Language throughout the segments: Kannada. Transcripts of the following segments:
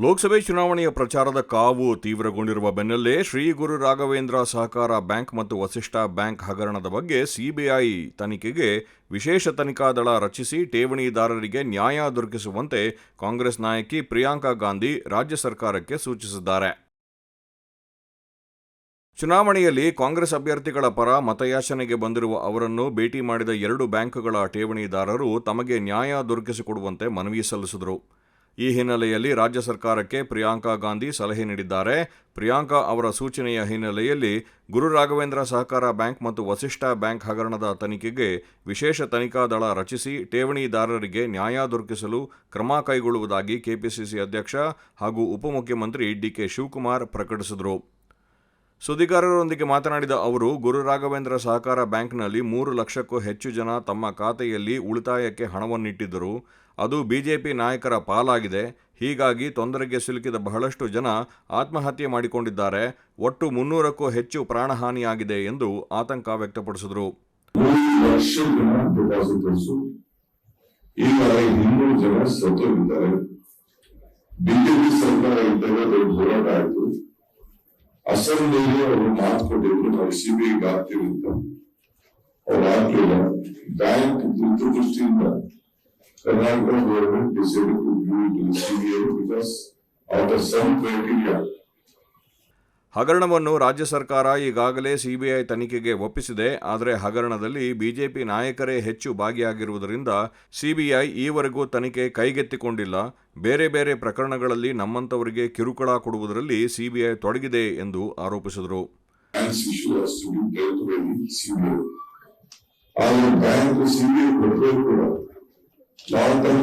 ಲೋಕಸಭೆ ಚುನಾವಣೆಯ ಪ್ರಚಾರದ ಕಾವು ತೀವ್ರಗೊಂಡಿರುವ ಬೆನ್ನಲ್ಲೇ ಶ್ರೀ ಗುರು ರಾಘವೇಂದ್ರ ಸಹಕಾರ ಬ್ಯಾಂಕ್ ಮತ್ತು ವಸಿಷ್ಠ ಬ್ಯಾಂಕ್ ಹಗರಣದ ಬಗ್ಗೆ ಸಿಬಿಐ ತನಿಖೆಗೆ ವಿಶೇಷ ತನಿಖಾ ದಳ ರಚಿಸಿ ಠೇವಣಿದಾರರಿಗೆ ನ್ಯಾಯ ದೊರಕಿಸುವಂತೆ ಕಾಂಗ್ರೆಸ್ ನಾಯಕಿ ಪ್ರಿಯಾಂಕಾ ಗಾಂಧಿ ರಾಜ್ಯ ಸರ್ಕಾರಕ್ಕೆ ಸೂಚಿಸಿದ್ದಾರೆ. ಚುನಾವಣೆಯಲ್ಲಿ ಕಾಂಗ್ರೆಸ್ ಅಭ್ಯರ್ಥಿಗಳ ಪರ ಮತಯಾಚನೆಗೆ ಬಂದಿರುವ ಅವರನ್ನು ಭೇಟಿ ಮಾಡಿದ ಎರಡು ಬ್ಯಾಂಕ್ಗಳ ಠೇವಣಿದಾರರು ತಮಗೆ ನ್ಯಾಯ ದೊರಕಿಸಿಕೊಡುವಂತೆ ಮನವಿ ಸಲ್ಲಿಸಿದರು. ಈ ಹಿನ್ನೆಲೆಯಲ್ಲಿ ರಾಜ್ಯ ಸರ್ಕಾರಕ್ಕೆ ಪ್ರಿಯಾಂಕಾ ಗಾಂಧಿ ಸಲಹೆ ನೀಡಿದ್ದಾರೆ. ಪ್ರಿಯಾಂಕಾ ಅವರ ಸೂಚನೆಯ ಹಿನ್ನೆಲೆಯಲ್ಲಿ ಗುರು ರಾಘವೇಂದ್ರ ಸಹಕಾರ ಬ್ಯಾಂಕ್ ಮತ್ತು ವಸಿಷ್ಠ ಬ್ಯಾಂಕ್ ಹಗರಣದ ತನಿಖೆಗೆ ವಿಶೇಷ ತನಿಖಾ ದಳ ರಚಿಸಿ ಠೇವಣಿದಾರರಿಗೆ ನ್ಯಾಯ ದೊರಕಿಸಲು ಕ್ರಮ ಕೈಗೊಳ್ಳುವುದಾಗಿ ಕೆಪಿಸಿಸಿ ಅಧ್ಯಕ್ಷ ಹಾಗೂ ಉಪಮುಖ್ಯಮಂತ್ರಿ ಡಿಕೆ ಶಿವಕುಮಾರ್ ಪ್ರಕಟಿಸಿದರು. ಸುದ್ದಿಗಾರರೊಂದಿಗೆ ಮಾತನಾಡಿದ ಅವರು, ಗುರು ರಾಘವೇಂದ್ರ ಸಹಕಾರ ಬ್ಯಾಂಕ್ನಲ್ಲಿ ಮೂರು ಲಕ್ಷಕ್ಕೂ ಹೆಚ್ಚು ಜನ ತಮ್ಮ ಖಾತೆಯಲ್ಲಿ ಉಳಿತಾಯಕ್ಕೆ ಹಣವನ್ನಿಟ್ಟಿದ್ದರು. ಅದು ಬಿಜೆಪಿ ನಾಯಕರ ಪಾಲಾಗಿದೆ. ಹೀಗಾಗಿ ತೊಂದರೆಗೆ ಸಿಲುಕಿದ ಬಹಳಷ್ಟು ಜನ ಆತ್ಮಹತ್ಯೆ ಮಾಡಿಕೊಂಡಿದ್ದಾರೆ. ಒಟ್ಟು ಮುನ್ನೂರಕ್ಕೂ ಹೆಚ್ಚು ಪ್ರಾಣಹಾನಿಯಾಗಿದೆ ಎಂದು ಆತಂಕ ವ್ಯಕ್ತಪಡಿಸಿದರು. ಸರ್ಕಾರ ಅಸೆಂಬ್ಲಿಗೆ ಅವರು ಮಾತು ಕೊಟ್ಟಿದ್ರು ನಾವು ಸಿಬಿಐಗೆ ಆಗ್ತೀವಿ ಅಂತ ಅವ್ರು ಆಗ್ಲಿಲ್ಲ ಬ್ಯಾಂಕ್ ದೃಷ್ಟಿಯಿಂದ Karnataka government decide to give CBI because after some criteria ಹಗರಣವನ್ನು ರಾಜ್ಯ ಸರ್ಕಾರ ಈಗಾಗಲೇ ಸಿಬಿಐ ತನಿಖೆಗೆ ಒಪ್ಪಿಸಿದೆ. ಆದರೆ ಹಗರಣದಲ್ಲಿ ಬಿಜೆಪಿ ನಾಯಕರೇ ಹೆಚ್ಚು ಭಾಗಿಯಾಗಿರುವುದರಿಂದ ಸಿಬಿಐ ಈವರೆಗೂ ತನಿಖೆ ಕೈಗೆತ್ತಿಕೊಂಡಿಲ್ಲ. ಬೇರೆ ಬೇರೆ ಪ್ರಕರಣಗಳಲ್ಲಿ ನಮ್ಮಂತವರಿಗೆ ಕಿರುಕುಳ ಕೊಡುವುದರಲ್ಲಿ ಸಿಬಿಐ ತೊಡಗಿದೆ ಎಂದು ಆರೋಪಿಸಿದರು.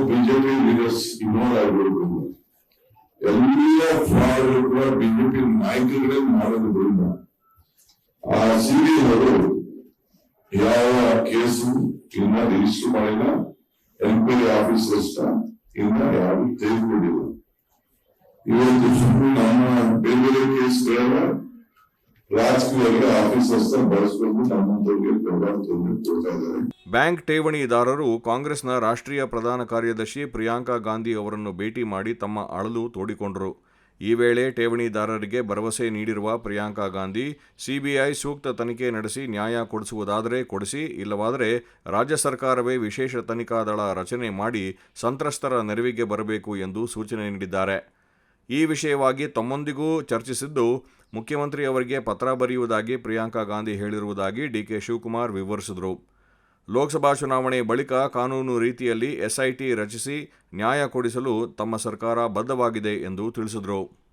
ಬಿಜೆಪಿ ಎಲ್ಲ ಫ್ರಾಡ್ ಕೂಡ ಬಿಜೆಪಿ ನಾಯಕರುಗಳೇ ಮಾಡೋದ್ರಿಂದ ಆ ಸಿಬಿಐ ಅವರು ಯಾವ ಕೇಸು ಇನ್ನ ರಿಜಿಸ್ಟರ್ ಮಾಡಿಲ್ಲ ಎನ್ಕ್ವೈರಿ ಆಫೀಸರ್ಸ್ ಇನ್ನ ಯಾರು ತೆಗೆದುಕೊಂಡಿಲ್ಲ. ಇವತ್ತು ಸುಮ್ಮನೆ ನಮ್ಮ ಬೇರೆ ಬೇರೆ ಕೇಸ್ಗಳೆಲ್ಲ ಬ್ಯಾಂಕ್ ಠೇವಣಿದಾರರು ಕಾಂಗ್ರೆಸ್ನ ರಾಷ್ಟ್ರೀಯ ಪ್ರಧಾನ ಕಾರ್ಯದರ್ಶಿ ಪ್ರಿಯಾಂಕಾ ಗಾಂಧಿ ಅವರನ್ನು ಭೇಟಿ ಮಾಡಿ ತಮ್ಮ ಅಳಲು ತೋಡಿಕೊಂಡರು. ಈ ವೇಳೆ ಠೇವಣಿದಾರರಿಗೆ ಭರವಸೆ ನೀಡಿರುವ ಪ್ರಿಯಾಂಕಾ ಗಾಂಧಿ, ಸಿಬಿಐ ಸೂಕ್ತ ತನಿಖೆ ನಡೆಸಿ ನ್ಯಾಯ ಕೊಡಿಸುವುದಾದರೆ ಕೊಡಿಸಿ, ಇಲ್ಲವಾದರೆ ರಾಜ್ಯ ಸರ್ಕಾರವೇ ವಿಶೇಷ ತನಿಖಾ ದಳ ರಚನೆ ಮಾಡಿ ಸಂತ್ರಸ್ತರ ನೆರವಿಗೆ ಬರಬೇಕು ಎಂದು ಸೂಚನೆ ನೀಡಿದ್ದಾರೆ. ಈ ವಿಷಯವಾಗಿ ತಮ್ಮೊಂದಿಗೂ ಚರ್ಚಿಸಿದ್ದು ಮುಖ್ಯಮಂತ್ರಿಯವರಿಗೆ ಪತ್ರ ಬರೆಯುವುದಾಗಿ ಪ್ರಿಯಾಂಕಾ ಗಾಂಧಿ ಹೇಳಿರುವುದಾಗಿ ಡಿ ಕೆ ಶಿವಕುಮಾರ್ ವಿವರಿಸಿದರು. ಲೋಕಸಭಾ ಚುನಾವಣೆ ಬಳಿಕ ಕಾನೂನು ರೀತಿಯಲ್ಲಿ ಎಸ್ಐಟಿ ರಚಿಸಿ ನ್ಯಾಯ ಕೊಡಿಸಲು ತಮ್ಮ ಸರ್ಕಾರ ಬದ್ಧವಾಗಿದೆ ಎಂದು ತಿಳಿಸಿದರು.